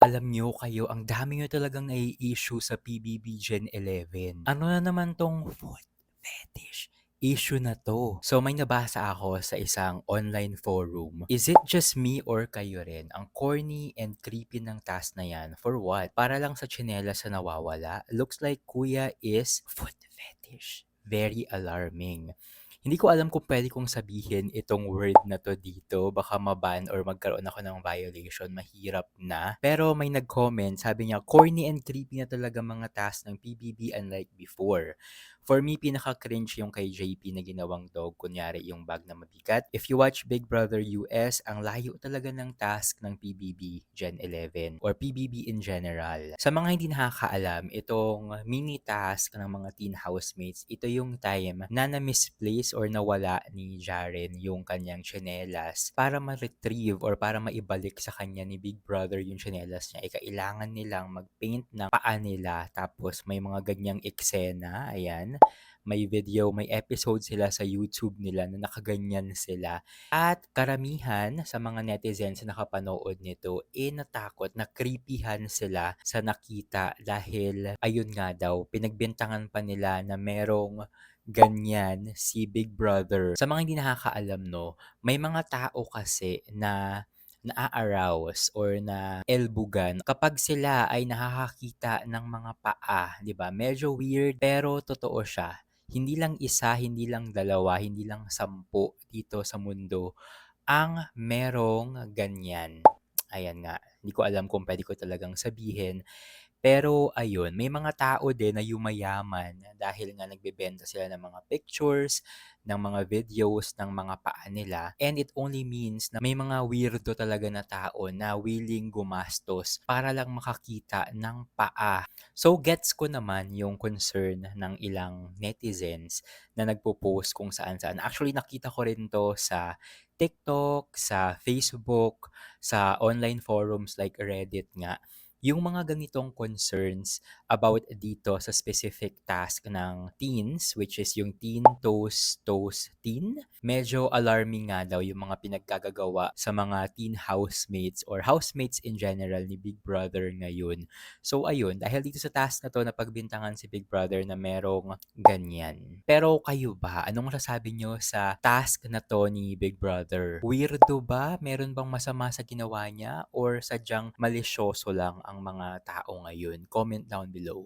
Alam niyo kayo, ang dami niyo talagang nai-issue sa PBB Gen 11. Ano na naman 'tong foot fetish issue na 'to? So, may nabasa ako sa isang online forum. Is it just me or kayo rin? Ang corny and creepy ng task na 'yan. For what? Para lang sa tsinelas na nawawala? Looks like kuya is foot fetish. Very alarming. Hindi ko alam kung puwede kong sabihin itong word na 'to dito, baka ma-ban or magkaroon ako ng violation, mahirap na. Pero may nag-comment, sabi niya, "Corny and creepy na talaga mga task ng PBB unlike before." For me, pinaka-cringe yung kay JP na ginawang dog, kunyari yung bag na mabigat. If you watch Big Brother US, ang layo talaga ng task ng PBB Gen 11 or PBB in general. Sa mga hindi nakakaalam, itong mini task ng mga teen housemates, ito yung time na na-misplace or nawala ni Jaren yung kanyang tsinelas para ma-retrieve or para maibalik sa kanya ni Big Brother yung tsinelas niya, eh, kailangan nilang mag-paint ng paa nila tapos may mga ganyang eksena, ayan. May video, may episode sila sa YouTube nila na nakaganyan sila at karamihan sa mga netizens na nakapanood nito, eh, natakot, na-creepyhan sila sa nakita dahil ayun nga daw, pinagbintangan pa nila na merong ganyan si Big Brother. Sa mga hindi nakakaalam 'no, may mga tao kasi na naa-arouse or naelbugan kapag sila ay nakakakita ng mga paa, 'di ba? Medyo weird pero totoo siya. Hindi lang isa, hindi lang dalawa, hindi lang sampu dito sa mundo ang merong ganyan. Ayan nga, hindi ko alam kung puwede ko talagang sabihin. Pero ayun, may mga tao din na yumayaman dahil nga nagbebenta sila ng mga pictures, ng mga videos ng mga paa nila and it only means na may mga weirdo talaga na tao na willing gumastos para lang makakita ng paa. So, gets ko naman yung concern ng ilang netizens na nagpo-post kung saan-saan. Actually, nakita ko rin 'to sa TikTok, sa Facebook, sa online forums like Reddit nga. Yung mga ganitong concerns about dito sa specific task ng teens, which is yung Teen Toes Toes Teen, medyo alarming nga daw yung mga pinaggagagawa sa mga teen housemates or housemates in general ni Big Brother ngayon. So ayun, dahil dito sa task na 'to napagbintangan si Big Brother na merong ganyan. Pero kayo ba, anong masasabi niyo sa task na 'to ni Big Brother? Weirdo ba? Meron bang masama sa ginawa niya or sadyang malisyoso lang ang mga tao ngayon? Comment down below.